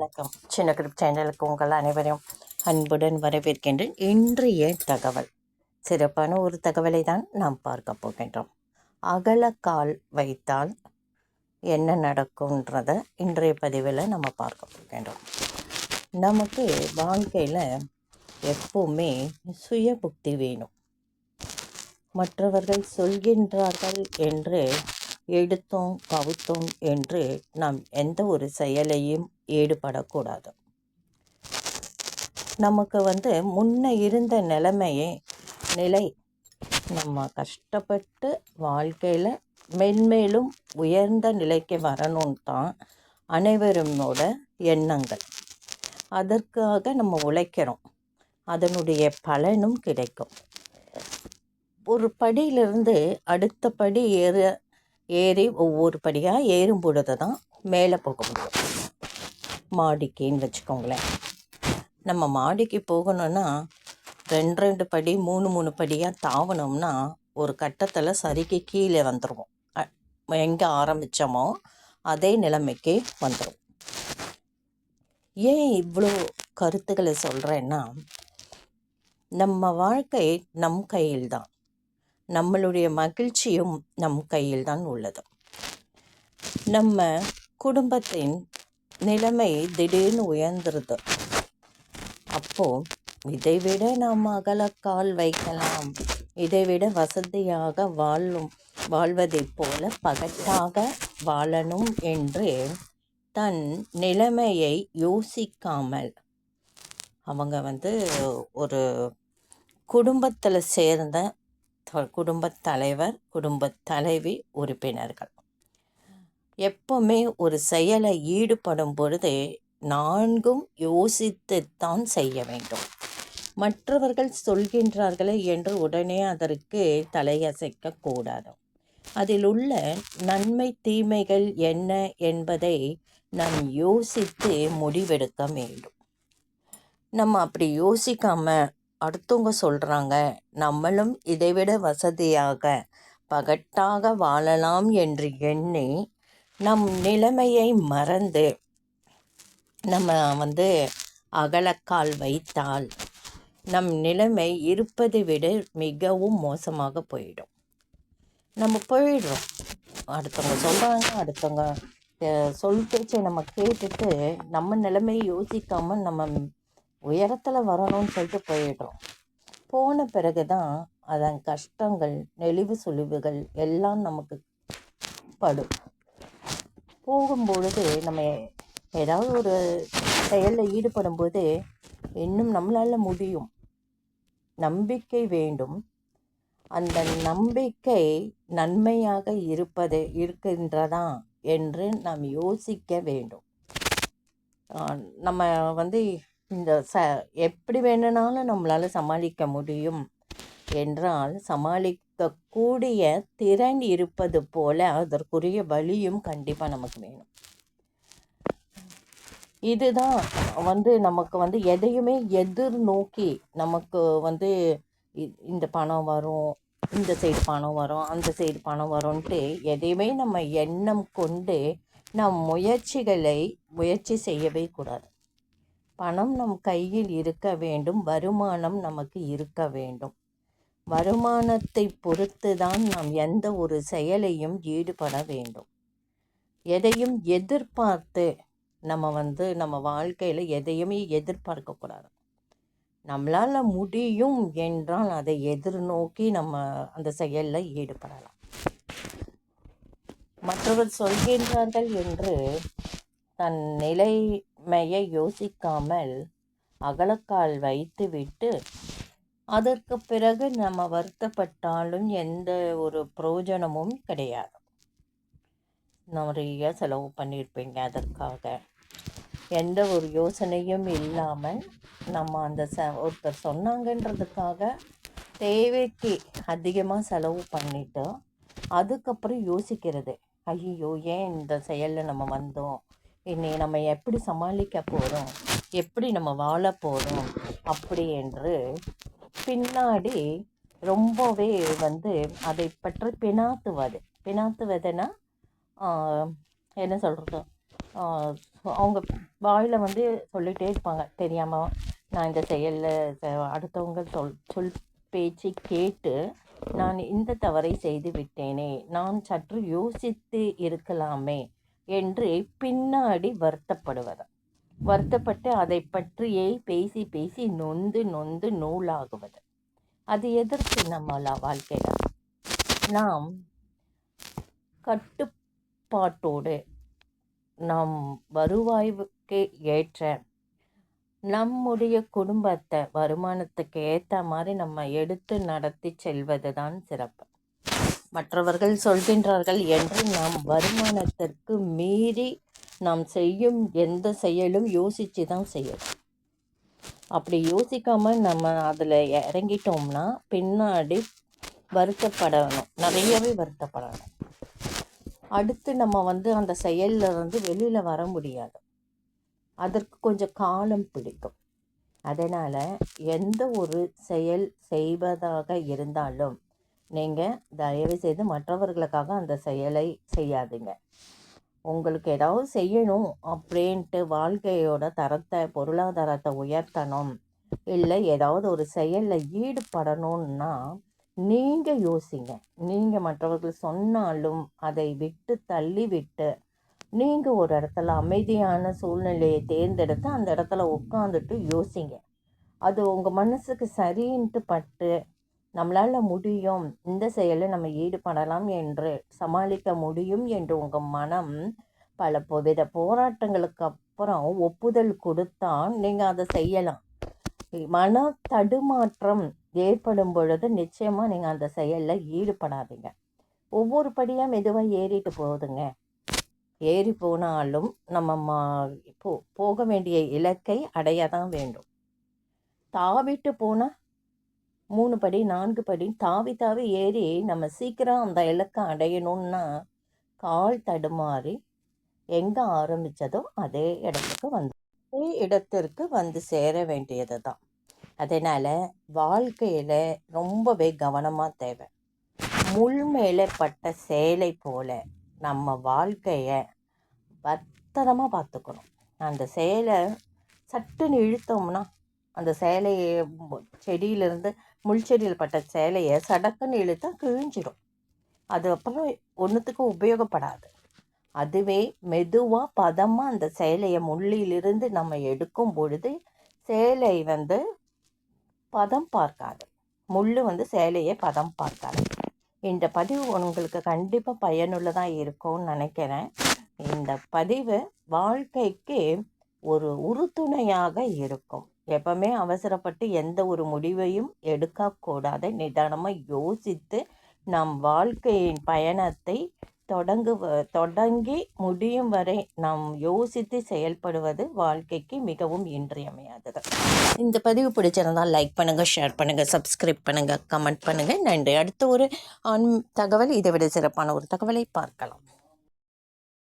வணக்கம். சின்ன கிரிப் சேனலுக்கு உங்கள் அனைவரையும் அன்புடன் வரவேற்கின்றேன். இன்றைய தகவல். சிறப்பான ஒரு தகவலை தான் நாம் பார்க்க போகின்றோம். அகலக்கால் வைத்தால் என்ன நடக்கும்ன்றத இன்றைய பதிவில் நம்ம பார்க்க போகின்றோம். நமக்கு வாழ்க்கையில் எப்போவுமே சுய புக்தி வேணும். மற்றவர்கள் சொல்கின்றார்கள் என்று எடுத்தோம் கவுத்தோம் என்று நாம் எந்த ஒரு செயலையும் ஈடுபடக்கூடாது. நமக்கு வந்து முன்ன இருந்த நிலைமையே நிலை. நம்ம கஷ்டப்பட்டு வாழ்க்கையில் மென்மேலும் உயர்ந்த நிலைக்கு வரணும்னு தான் அனைவருமோட எண்ணங்கள். அதற்காக நம்ம உழைக்கிறோம். அதனுடைய பலனும் கிடைக்கும். ஒரு படியிலிருந்து அடுத்த படி ஏற ஏறி ஒவ்வொரு படியாக ஏறும் பொழுது தான் மேலே போக முடியும். மாடிக்குன்னு வச்சுக்கோங்களேன். நம்ம மாடிக்கு போகணுன்னா ரெண்டு ரெண்டு படி மூணு மூணு படியாக தாவணும்னா ஒரு கட்டத்தில் சரிக்கு கீழே வந்துடுவோம் எங்கே ஆரம்பித்தோமோ அதே நிலைமைக்கு வந்துடும் ஏன் இவ்வளோ கருத்துக்களை சொல்கிறேன்னா நம்ம வாழ்க்கை நம் கையில் தான் நம்மளுடைய மகிழ்ச்சியும் நம் கையில் தான் உள்ளது. நம்ம குடும்பத்தின் நிலைமை திடீர்னு உயர்ந்துருது. அப்போ இதைவிட நாம் அகலக்கால் வைக்கலாம். இதை விட வசதியாக வாழும் வாழ்வதைப் போல பகட்டாக வாழணும் என்று தன் நிலைமையை யோசிக்காமல் அவங்க வந்து ஒரு குடும்பத்தில் சேர்ந்த குடும்பத் தலைவர் குடும்பத் தலைவி உறுப்பினர்கள். எப்பவுமே ஒரு செயலை ஈடுபடும் பொழுது நான்கும் யோசித்துத்தான் செய்ய வேண்டும். மற்றவர்கள் சொல்கின்றார்களே என்று உடனே அதற்கு தலையசைக்க கூடாது. அதில் உள்ள நன்மை தீமைகள் என்ன என்பதை நாம் யோசித்து முடிவெடுக்க வேண்டும். நம்ம அப்படி யோசிக்காம அடுத்தவங்க சொல்கிறாங்க நம்மளும் இதைவிட வசதியாக பகட்டாக வாழலாம் என்று எண்ணி நம் நிலைமையை மறந்து நம்ம வந்து அகலக்கால் வைத்தால் நம் நிலைமை இருப்பதை விட மிகவும் மோசமாக போயிடும். நம்ம போயிடுறோம். அடுத்தவங்க சொல்கிறாங்க அடுத்தவங்க சொல் பேச்சை நம்ம கேட்டுட்டு நம்ம நிலைமையை யோசிக்காமல் நம்ம உயரத்தில் வரணும்னு சொல்லிட்டு போயிடுறோம். போன பிறகு தான் அதன் கஷ்டங்கள் நெளிவு சுழிவுகள் எல்லாம் நமக்கு படும். போகும்பொழுது நம்ம ஏதாவது ஒரு செயலில் ஈடுபடும்போது இன்னும் நம்மளால் முடியும். நம்பிக்கை வேண்டும். அந்த நம்பிக்கை நன்மையாக இருப்பது இருக்கின்றதா என்று நாம் யோசிக்க வேண்டும். நம்ம வந்து இந்த ச எப்படி வேணுனாலும் நம்மளால் சமாளிக்க முடியும் என்றால் சமாளி சமாளிக்கக்கூடிய திறன் இருப்பது போல அதற்குரிய வழியும் கண்டிப்பாக நமக்கு வேணும். இதுதான் வந்து நமக்கு வந்து எதையுமே எதிர்நோக்கி நமக்கு வந்து இந்த பணம் வரும் இந்த சைடு பணம் வரும் அந்த சைடு பணம் வரும்ன்ட்டு எதையுமே நம்ம எண்ணம் கொண்டு நம் முயற்சிகளை முயற்சி செய்யவே கூடாது. பணம் நம் கையில் இருக்க வேண்டும் வருமானம் நமக்கு இருக்க வேண்டும். வருமானத்தை பொறுத்து தான் நாம் எந்த ஒரு செயலையும் ஈடுபட வேண்டும். எதையும் எதிர்பார்த்து நம்ம வந்து நம்ம வாழ்க்கையில் எதையுமே எதிர்பார்க்கக்கூடாது நம்மளால் முடியும் என்றால் அதை எதிர்நோக்கி நம்ம அந்த செயலில் ஈடுபடலாம். மற்றவர் சொல்கின்றார்கள் என்று தன் நிலைமையை யோசிக்காமல் அகலக்கால் வைத்துவிட்டு அதற்கு பிறகு நம்ம வருத்தப்பட்டாலும் எந்த ஒரு பிரயோஜனமும் கிடையாது. நிறைய செலவு பண்ணியிருப்பீங்க அதற்காக. எந்த ஒரு யோசனையும் இல்லாமல் நம்ம அந்த ச ஒருத்தர் சொன்னாங்கன்றதுக்காக தேவைக்கு அதிகமாக செலவு பண்ணிவிட்டு அதுக்கப்புறம் யோசிக்கிறது. ஐயோ ஏன் இந்த செயலில் நம்ம வந்தோம்? இனி நம்ம எப்படி சமாளிக்க போகிறோம் எப்படி நம்ம வாழ போகிறோம் அப்படி என்று பின்னாடி ரொம்பவே வந்து அதை பற்றி பினாத்துவது. பினாத்துவதுன்னா என்ன சொல்கிறது அவங்க வாயில் வந்து சொல்லிகிட்டே இருப்பாங்க. தெரியாமல் நான் இந்த செயலில் அடுத்தவங்க சொல் சொல் பேச்சு கேட்டு நான் இந்த தவறை செய்து விட்டேனே நான் சற்று யோசித்து இருக்கலாமே என்று பின்னாடி வருத்தப்படுவது. வருத்தப்பட்டு அதை பற்றியே பேசி பேசி நொந்து நொந்து நூலாகுவது. அது எதற்கு நம்மளா வாழ்க்கையில்? நாம் கட்டுப்பாட்டோடு நம் வருவாய்வுக்கு ஏற்ற நம்முடைய குடும்பத்தை வருமானத்துக்கு ஏற்ற மாதிரி நம்ம எடுத்து நடத்தி செல்வது தான் சிறப்பு. மற்றவர்கள் சொல்கின்றார்கள் என்று நாம் வருமானத்திற்கு மீறி நாம் செய்யும் எந்த செயலும் யோசித்து தான் செய்யணும். அப்படி யோசிக்காமல் நம்ம அதில் இறங்கிட்டோம்னா பின்னாடி வருத்தப்படணும். நிறையவே வருத்தப்படணும். அடுத்து நம்ம வந்து அந்த செயலில் இருந்து வெளியில் வர முடியாது. அதற்கு கொஞ்சம் காலம் பிடிக்கும். அதனால் எந்த ஒரு செயல் செய்வதாக இருந்தாலும் நீங்கள் தயவு செய்து மற்றவர்களுக்காக அந்த செயலை செய்யாதீங்க. உங்களுக்கு ஏதாவது செய்யணும் அப்படின்ட்டு வாழ்க்கையோட தரத்தை பொருளாதாரத்தை உயர்த்தணும். இல்லை ஏதாவது ஒரு செயலில் ஈடுபடணும்னா நீங்கள் யோசிங்க. நீங்கள் மற்றவர்கள் சொன்னாலும் அதை விட்டு தள்ளி விட்டு நீங்கள் ஒரு இடத்துல அமைதியான சூழ்நிலையை தேர்ந்தெடுத்து அந்த இடத்துல உட்காந்துட்டு யோசிங்க. அது உங்கள் மனசுக்கு சரின்ட்டு பட்டு நம்மளால் முடியும். இந்த செயலில் நம்ம ஈடுபடலாம் என்று சமாளிக்க முடியும் என்று உங்கள் மனம் பல வித போராட்டங்களுக்கு அப்புறம் ஒப்புதல் கொடுத்தா நீங்கள் அதை செய்யலாம். மன தடுமாற்றம் ஏற்படும் பொழுது நிச்சயமாக நீங்கள் அந்த செயலில் ஈடுபடாதீங்க. ஒவ்வொரு படியாக மெதுவாக ஏறிட்டு போகுதுங்க. ஏறி போனாலும் நம்ம மா போ போக வேண்டிய இலக்கை அடைய தான் வேண்டும். தாவிட்டு போனால் மூணு படி நான்கு படி தாவி தாவி ஏறி நம்ம சீக்கிரம் அந்த இலக்கை அடையணும்னா கால் தடுமாறி எங்கே ஆரம்பித்ததோ அதே இடத்துக்கு வந்து அதே இடத்திற்கு வந்து சேர வேண்டியது தான் அதனால் வாழ்க்கையில் ரொம்பவே கவனமாக தேவை. முள் மேலே பட்ட சேலை போல் நம்ம வாழ்க்கையை பத்திரமாக பார்த்துக்கணும். அந்த சேலை சட்டுன்னு இழுத்தோம்னா அந்த சேலையை செடியிலேருந்து முள் செடியில் பட்ட சேலையை சடக்குன்னு இழுத்தா கிழிஞ்சிடும் அது அப்புறம் ஒன்றுத்துக்கும் உபயோகப்படாது. அதுவே மெதுவாக பதமாக அந்த சேலையை முள்ளிலிருந்து நம்ம எடுக்கும் பொழுது சேலை வந்து பதம் பார்க்காது. முள் வந்து சேலையை பதம் பார்க்காது. இந்த பதிவு உங்களுக்கு கண்டிப்பாக பயனுள்ளதாக இருக்கும்னு நினைக்கிறேன். இந்த பதிவு வாழ்க்கைக்கு ஒரு உறுதுணையாக இருக்கும். எப்பவுமே அவசரப்பட்டு எந்த ஒரு முடிவையும் எடுக்கக்கூடாது நிதானமாக யோசித்து நம் வாழ்க்கையின் பயணத்தை தொடங்கு தொடங்கி முடியும் வரை நாம் யோசித்து செயல்படுவது வாழ்க்கைக்கு மிகவும் இன்றியமையாதது. இந்த பதிவு பிடிச்சிருந்தால் லைக் பண்ணுங்கள் ஷேர் பண்ணுங்கள் சப்ஸ்கிரைப் பண்ணுங்கள் கமெண்ட் பண்ணுங்கள் நன்றி. அடுத்த ஒரு தகவல் இதை விட சிறப்பான ஒரு தகவலை பார்க்கலாம்.